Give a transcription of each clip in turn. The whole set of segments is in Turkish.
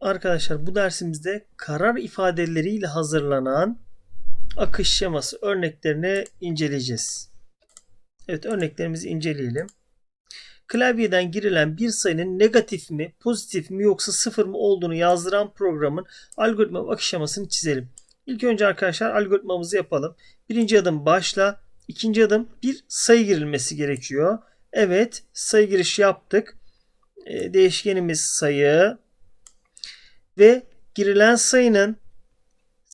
Arkadaşlar bu dersimizde karar ifadeleriyle hazırlanan akış şeması örneklerini inceleyeceğiz. Evet örneklerimizi inceleyelim. Klavyeden girilen bir sayının negatif mi, pozitif mi yoksa sıfır mı olduğunu yazdıran programın algoritma akış şemasını çizelim. İlk önce arkadaşlar algoritmamızı yapalım. Birinci adım başla. İkinci adım bir sayı girilmesi gerekiyor. Evet sayı girişi yaptık. Ee, değişkenimiz sayı ve girilen sayının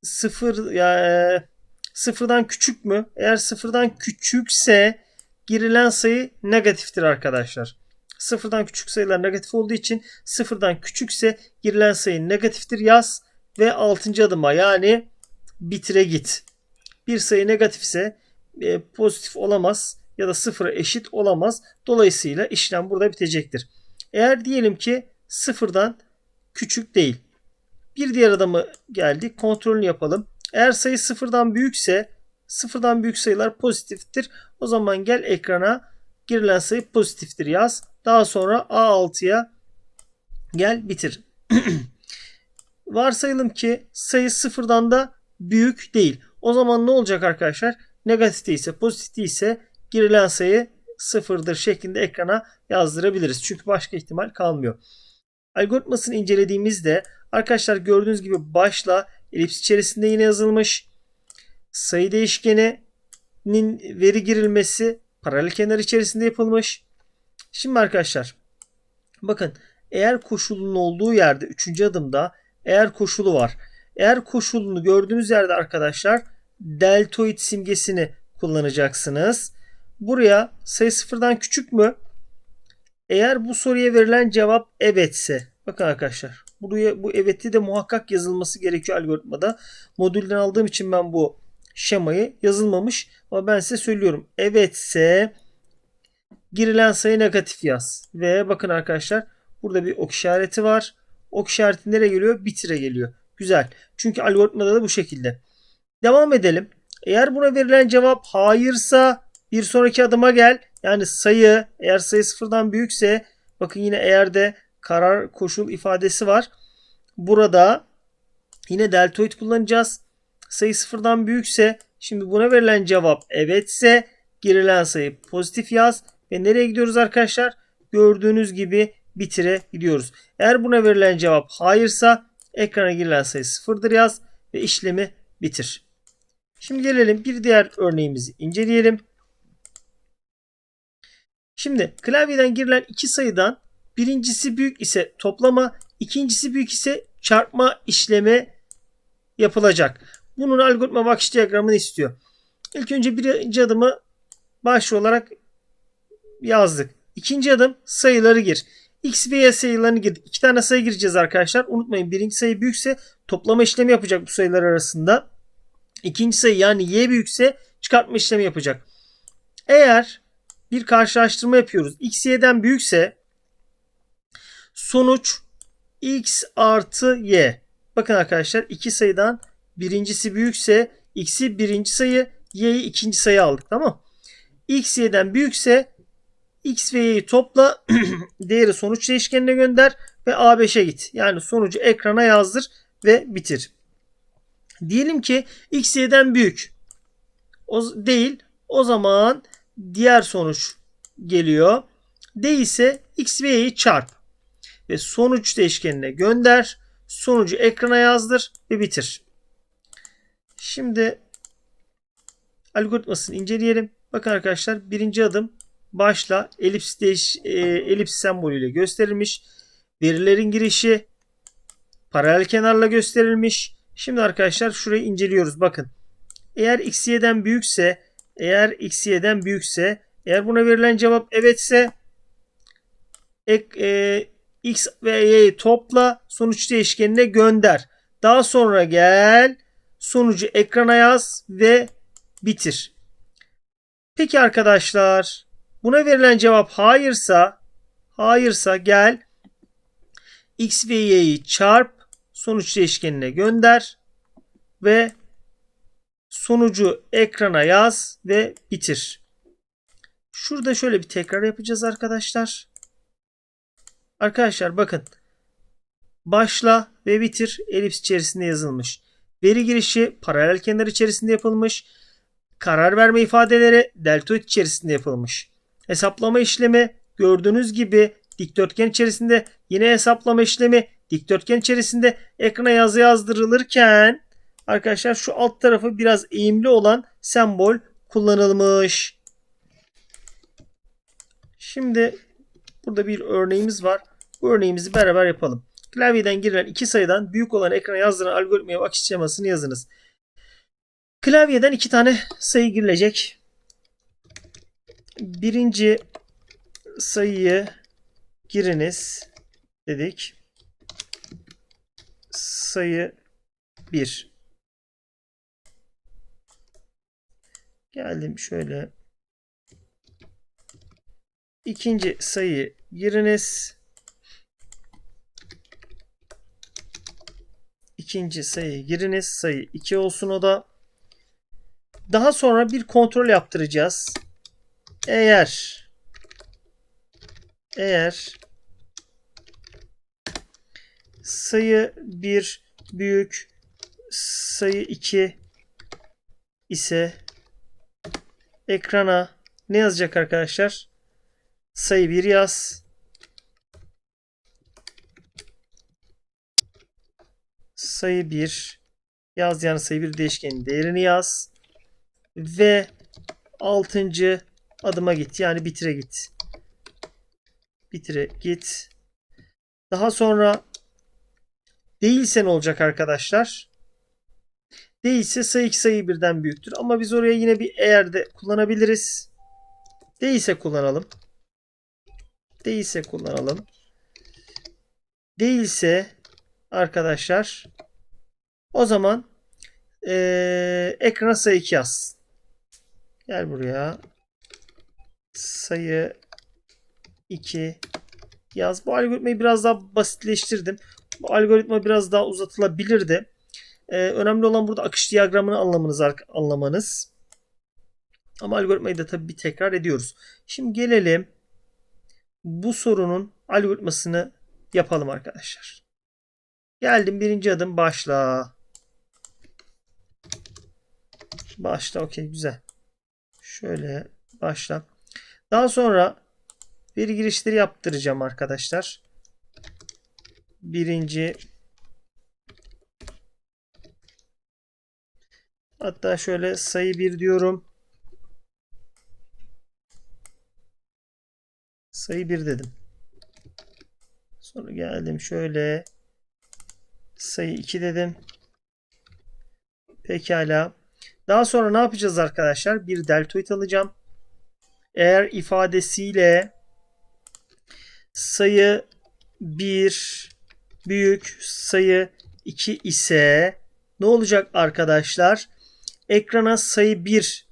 sıfır ya e, sıfırdan küçük mü? Eğer sıfırdan küçükse girilen sayı negatiftir arkadaşlar. Sıfırdan küçük sayılar negatif olduğu için sıfırdan küçükse girilen sayı negatiftir yaz ve altıncı adıma yani bitire git. Bir sayı negatifse e, pozitif olamaz ya da sıfıra eşit olamaz. Dolayısıyla işlem burada bitecektir. Eğer diyelim ki sıfırdan küçük değil. Bir diğer adamı geldik. Kontrolünü yapalım. Eğer sayı sıfırdan büyükse sıfırdan büyük sayılar pozitiftir. O zaman gel ekrana girilen sayı pozitiftir yaz. Daha sonra A6'ya gel bitir. Varsayalım ki sayı sıfırdan da büyük değil. O zaman ne olacak arkadaşlar? Negatif değilse pozitif değilse girilen sayı sıfırdır şeklinde ekrana yazdırabiliriz. Çünkü başka ihtimal kalmıyor. Algoritmasını incelediğimizde arkadaşlar gördüğünüz gibi başla elips içerisinde yine yazılmış. Sayı değişkeninin veri girilmesi paralel kenar içerisinde yapılmış. Şimdi arkadaşlar bakın eğer koşulunun olduğu yerde 3. adımda eğer koşulu var. Eğer koşulunu gördüğünüz yerde arkadaşlar deltoid simgesini kullanacaksınız. Buraya sayı sıfırdan küçük mü? Eğer bu soruya verilen cevap evetse bakın arkadaşlar buraya bu eveti de muhakkak yazılması gerekiyor algoritmada. Modülden aldığım için ben bu şemayı yazılmamış ama ben size söylüyorum. Evetse girilen sayı negatif yaz. Ve bakın arkadaşlar burada bir ok işareti var. Ok işareti nereye geliyor? Bitire geliyor. Güzel. Çünkü algoritmada da bu şekilde. Devam edelim. Eğer buna verilen cevap hayırsa bir sonraki adıma gel. Yani sayı eğer sayı sıfırdan büyükse bakın yine eğer de karar koşul ifadesi var. Burada yine deltoid kullanacağız. Sayı sıfırdan büyükse şimdi buna verilen cevap evetse girilen sayı pozitif yaz. Ve nereye gidiyoruz arkadaşlar? Gördüğünüz gibi bitire gidiyoruz. Eğer buna verilen cevap hayırsa ekrana girilen sayı sıfırdır yaz ve işlemi bitir. Şimdi gelelim bir diğer örneğimizi inceleyelim. Şimdi klavyeden girilen iki sayıdan birincisi büyük ise toplama, ikincisi büyük ise çarpma işlemi yapılacak. Bunun algoritma bakış diyagramını istiyor. İlk önce birinci adımı başlı olarak yazdık. İkinci adım sayıları gir. X ve Y sayılarını girdik. İki tane sayı gireceğiz arkadaşlar. Unutmayın birinci sayı büyükse toplama işlemi yapacak bu sayılar arasında. İkinci sayı yani Y büyükse çıkartma işlemi yapacak. Eğer bir karşılaştırma yapıyoruz. X Y'den büyükse sonuç X artı Y. Bakın arkadaşlar iki sayıdan birincisi büyükse X'i birinci sayı Y'yi ikinci sayı aldık. Tamam X Y'den büyükse X ve Y'yi topla değeri sonuç değişkenine gönder ve A5'e git. Yani sonucu ekrana yazdır ve bitir. Diyelim ki X Y'den büyük. O değil. O zaman diğer sonuç geliyor. Değilse X ve Y'yi çarp. Ve sonuç değişkenine gönder. Sonucu ekrana yazdır ve bitir. Şimdi algoritmasını inceleyelim. Bakın arkadaşlar birinci adım başla elips, değiş, e, elips sembolüyle gösterilmiş. Verilerin girişi paralel kenarla gösterilmiş. Şimdi arkadaşlar şurayı inceliyoruz. Bakın. Eğer x y'den büyükse eğer x y'den büyükse eğer buna verilen cevap evetse ek, e, x ve y'yi topla sonuç değişkenine gönder. Daha sonra gel sonucu ekrana yaz ve bitir. Peki arkadaşlar buna verilen cevap hayırsa hayırsa gel x ve y'yi çarp sonuç değişkenine gönder ve sonucu ekrana yaz ve bitir. Şurada şöyle bir tekrar yapacağız arkadaşlar. Arkadaşlar bakın. başla ve bitir elips içerisinde yazılmış. Veri girişi paralel kenar içerisinde yapılmış. Karar verme ifadeleri deltoid içerisinde yapılmış. Hesaplama işlemi gördüğünüz gibi dikdörtgen içerisinde yine hesaplama işlemi dikdörtgen içerisinde ekrana yazı yazdırılırken arkadaşlar şu alt tarafı biraz eğimli olan sembol kullanılmış. Şimdi burada bir örneğimiz var. Bu örneğimizi beraber yapalım. Klavyeden girilen iki sayıdan büyük olan ekrana yazdıran algoritmaya bakış şemasını yazınız. Klavyeden iki tane sayı girilecek. Birinci sayıyı giriniz dedik. Sayı 1. Geldim şöyle. İkinci sayı giriniz. İkinci sayı giriniz. Sayı 2 olsun o da. Daha sonra bir kontrol yaptıracağız. Eğer eğer sayı 1 büyük sayı 2 ise ekrana ne yazacak arkadaşlar? Sayı 1 yaz. Sayı 1 yaz yani sayı 1 değişkenin değerini yaz. Ve 6. adıma git. Yani bitire git. Bitire git. Daha sonra değilse ne olacak arkadaşlar? Değilse sayı 2 sayı birden büyüktür. Ama biz oraya yine bir eğer de kullanabiliriz. Değilse kullanalım. Değilse kullanalım. Değilse arkadaşlar o zaman ee, ekrana sayı 2 yaz. Gel buraya. Sayı 2 yaz. Bu algoritmayı biraz daha basitleştirdim. Bu algoritma biraz daha uzatılabilirdi. Ee, önemli olan burada akış diyagramını anlamanız, anlamanız. Ama algoritmayı da tabii bir tekrar ediyoruz. Şimdi gelelim bu sorunun algoritmasını yapalım arkadaşlar. Geldim birinci adım başla. Başla okey güzel. Şöyle başla. Daha sonra bir girişleri yaptıracağım arkadaşlar. Birinci hatta şöyle sayı bir diyorum. Sayı bir dedim. Sonra geldim şöyle sayı 2 dedim. Pekala. Daha sonra ne yapacağız arkadaşlar? Bir deltoid alacağım. Eğer ifadesiyle sayı 1 büyük sayı 2 ise ne olacak arkadaşlar? Ekrana sayı 1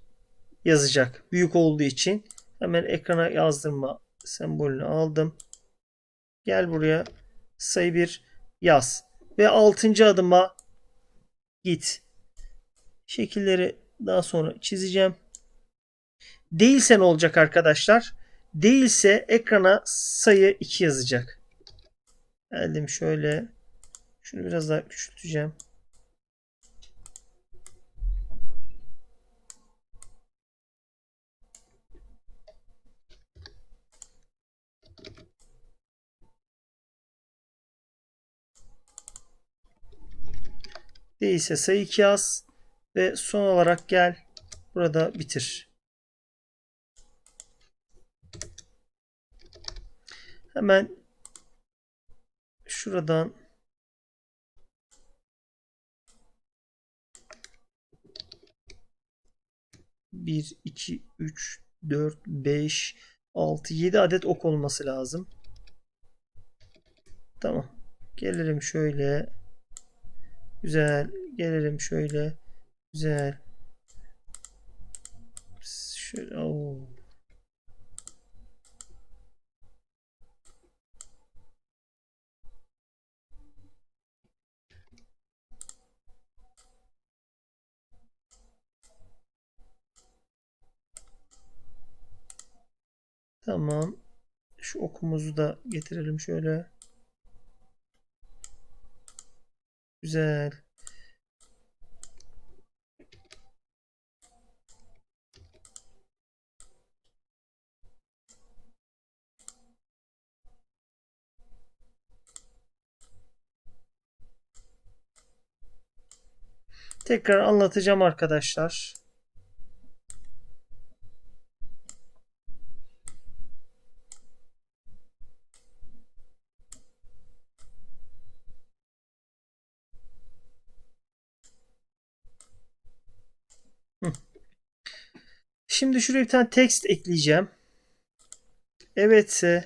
yazacak. Büyük olduğu için. Hemen ekrana yazdırma sembolünü aldım. Gel buraya sayı 1 yaz. Ve 6. adıma git. Şekilleri daha sonra çizeceğim. Değilse ne olacak arkadaşlar? Değilse ekrana sayı 2 yazacak. Geldim şöyle. Şunu biraz daha küçülteceğim. Değilse sayı 2 yaz. Ve son olarak gel. Burada bitir. Hemen şuradan bir, iki, üç, dört, beş, altı, yedi adet ok olması lazım. Tamam. Gelelim şöyle. Güzel. Gelelim şöyle. Güzel. Şöyle. Oo. Tamam. Şu okumuzu da getirelim şöyle. Güzel. Tekrar anlatacağım arkadaşlar. Şimdi şuraya bir tane text ekleyeceğim. Evetse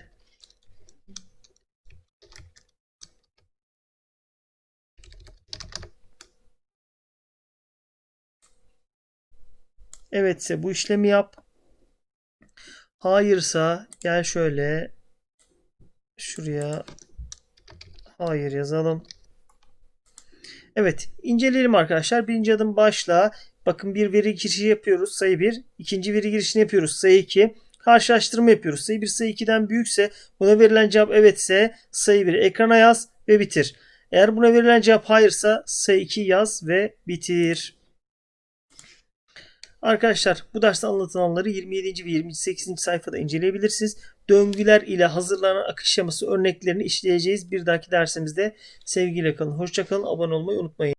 Evetse bu işlemi yap. Hayırsa gel şöyle şuraya hayır yazalım. Evet inceleyelim arkadaşlar. Birinci adım başla. Bakın bir veri girişi yapıyoruz sayı 1. İkinci veri girişini yapıyoruz sayı 2. Karşılaştırma yapıyoruz. Sayı 1 sayı 2'den büyükse buna verilen cevap evetse sayı 1 ekrana yaz ve bitir. Eğer buna verilen cevap hayırsa sayı 2 yaz ve bitir. Arkadaşlar bu derste anlatılanları 27. ve 28. sayfada inceleyebilirsiniz. Döngüler ile hazırlanan akış şeması örneklerini işleyeceğiz. Bir dahaki dersimizde sevgiyle kalın. Hoşçakalın. Abone olmayı unutmayın.